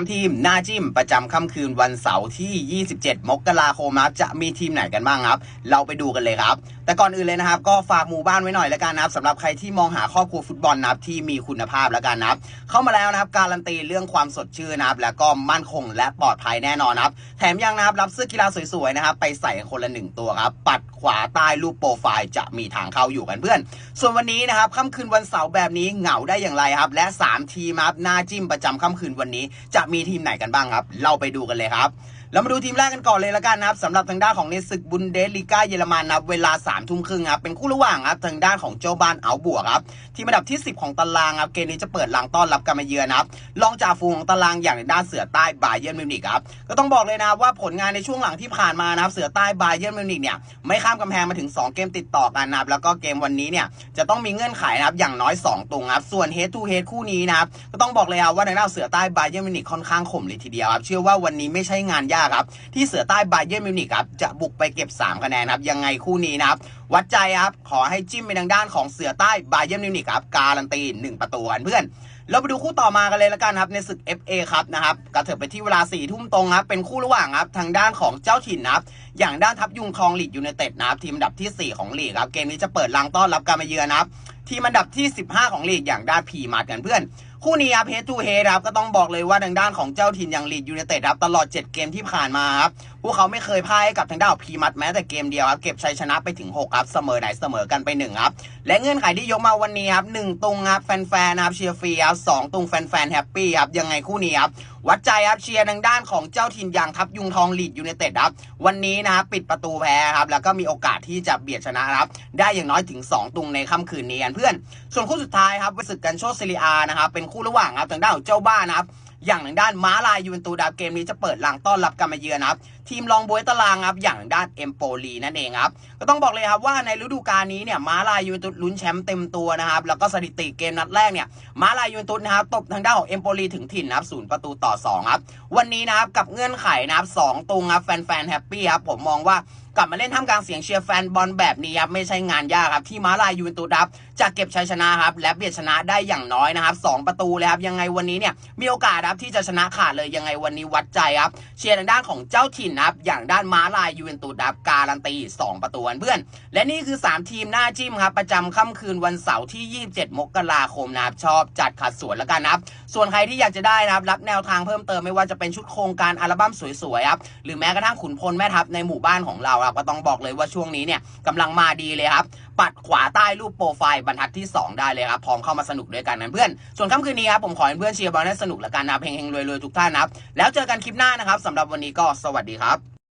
3 ทีมหน้าจิ้มประจำค่ำคืนวันเสาร์ที่ 27 มกราคมครับจะมีทีมไหนกันบ้างครับ เราไปดูกันเลยครับ แต่ก่อนอื่นเลยนะครับ ก็ฝากหมู่บ้านไว้หน่อยแล้วกันนะครับสำหรับใครที่มองหาครอบครัวฟุตบอลนะครับที่มีคุณภาพแล้วกันนะครับเข้ามาแล้วนะครับการันตีเรื่องความสดชื่นนะครับแล้วก็มั่นคงและปลอดภัยแน่นอนครับแถมยังนะครับรับเสื้อกีฬาสวยๆนะครับไปใส่คนละหนึ่งตัวครับปัดขวาใต้รูปโปรไฟล์จะมีทางเข้าอยู่กันเพื่อน ส่วนวันนี้นะครับค่ำคืนวันเสาร์แบบนี้เหงาได้อย่างไรครับ และ 3 ทีมครับหน้าจิ้มประจำค่ำคืนวันนี้จะมีทีมไหนกันบ้างครับ เราไปดูกันเลยครับ เรามาดูทีมแรกกันก่อนเลยละกันนะครับสำหรับทางด้านของในศึกบุนเดสลีกาเยอรมันนะครับเวลา3ามทุ่มครึ่งครับเป็นคู่ระหว่างครับทางด้านของเจ้าบ้านเอาบวกครับทีมอันดับที่ 10 ของตารางครับเกมนี้จะเปิดหลังต้อนรับการมาเยือนนะครับรองจ่าฝูงของตารางอย่างในด้านเสือใต้บาเยิร์มิวนิกครับก็ต้องบอกเลยนะว่าผลงานในช่วงหลังที่ผ่านมานะครับเสือใต้บาเยิร์มิวนิกเนี่ยไม่ข้ามกำแพงมาถึง 2 เกมติดต่อกันนะครับแล้วก็เกมวันนี้เนี่ยจะต้องมีเงื่อนไขนะครับอย่างน้อย 2ตรงครับส่วน head to head คู่นี้นะครับก็ต้องบอกเลยครับว่าในด้านเสือใต้บาเยิร์มิวนิกค่อนข้างข่มเลยทีเดียวครับเชื่อว่าวันนี้ไม่ใช่งานยากครับที่เสือใต้บาเยิร์นมิวนิกครับจะบุกไปเก็บ 3 คะแนนครับยังไงคู่นี้นะครับวัดใจครับขอให้จิ้มไปทางด้านของเสือใต้บาเยิร์นมิวนิกครับการันตีหนึ่งประตูกันเพื่อนเราไปดูคู่ต่อมากันเลยละกันครับในศึก FA ครับนะครับกระเถิบไปที่เวลา4ี่ทุ่มตรงครับเป็นคู่ระหว่างครับทางด้านของเจ้าถิ่นนะครับอย่างด้านทัพยุงทองลีดยูไนเต็ดนะครับทีมอันดับทีสี่ 4 ของลีกครับเกมนี้จะเปิดลังต้อนรับการมาเยือนนะครับทีมอันดับที่ 15 ของลีกอย่างด้านพีมาร์กันเพื่อน คู่นี้ครับเฮดทูเฮดครับก็ต้องบอกเลยว่าทางด้านของเจ้าถิ่นอย่างลีดยูเนเต็ดครับตลอด 7 เกมที่ผ่านมาครับพวกเขาไม่เคยพ่ายกับทางด้านพีมัดแม้แต่เกมเดียวครับเก็บชัยชนะไปถึง6ครับเสมอไหนเสมอกันไป1ครับและเงื่อนไขที่ยกมาวันนี้ครับหนึ่งตุงครับแฟนๆนะครับเชียร์ฟรีครับสองตุงแฟนๆแฮปปี้ครับยังไงคู่นี้ครับวัดใจครับเชียร์ทางด้านของเจ้าถิ่นอย่างทัพยุงทองลีดยูไนเต็ดครับวันนี้นะครับปิดประตูแพ้ครับแล้วก็มีโอกาสที่จะเบียดชนะครับได้อย่างน้อยถึง 2 ตุงในค่ำคืนนี้กันเพื่อน ส่วนคู่สุดท้ายครับศึกกันโชคซิลิอานะครับเป็นคู่ระหว่างครับทางด้านของเจ้าบ้านนะครับ อย่างทางด้านม้าลายยูเวนตูสครับเกมนี้จะเปิดหลังต้อนรับการมาเยือนนะครับทีมรองบวยตารางครับอย่างทางด้านเอมโปลีนั่นเองครับก็ต้องบอกเลยครับว่าในฤดูกาลนี้เนี่ยม้าลายยูเวนตุสลุ้นแชมป์เต็มตัวนะครับแล้วก็สถิติเกมนัดแรกเนี่ยม้าลายยูเวนตุสนะครับตบทางด้านของเอมโปลีถึงถิ่นนะครับศูนย์ประตูต่อสองครับวันนี้นะครับกับเงื่อนไขนะครับสองตรงครับแฟนๆแฮปปี้ครับผมมองว่า กลับมาเล่นท่ามกลางเสียงเชียร์แฟนบอลแบบนี้ครับไม่ใช่งานยากครับที่ม้าลายยูเวนตุสครับจะเก็บชัยชนะครับและเบียดชนะได้อย่างน้อยนะครับสองประตูเลยครับยังไงวันนี้เนี่ยมีโอกาสครับที่จะชนะขาดเลยยังไงวันนี้วัดใจครับเชียร์ทางด้านของเจ้าถิ่นครับอย่างด้านม้าลายยูเวนตุสครับการันตี 2 ประตูกันเพื่อน และนี่คือ 3 ทีมหน้าจิ้มครับประจำค่ำคืนวันเสาร์ที่ 27 มกราคมนะครับชอบจัดขัดสวนแล้วกันนะครับส่วนใครที่อยากจะได้นะครับรับแนวทางเพิ่มเติมไม่ว่าจะเป็นชุดโครงการอัลบั้มสวยๆครับหรือแม้กระทั่งขุนพลแม่ทัพในหมู่บ้านของเราครับก็ต้องบอกเลยว่าช่วงนี้เนี่ยกำลังมาดีเลยครับ ปัดขวาใต้รูปโปรไฟล์บรรทัดที่ 2 ได้เลยครับพร้อมเข้ามาสนุกด้วยกันนะเพื่อนส่วนค่ำคืนนี้ครับผมขอให้เพื่อนเชียร์บอลให้สนุกแล้วกันนะเพลงเฮงรวยๆทุกท่านนะครับแล้วเจอกันคลิปหน้านะครับสำหรับวันนี้ก็สวัสดีครับ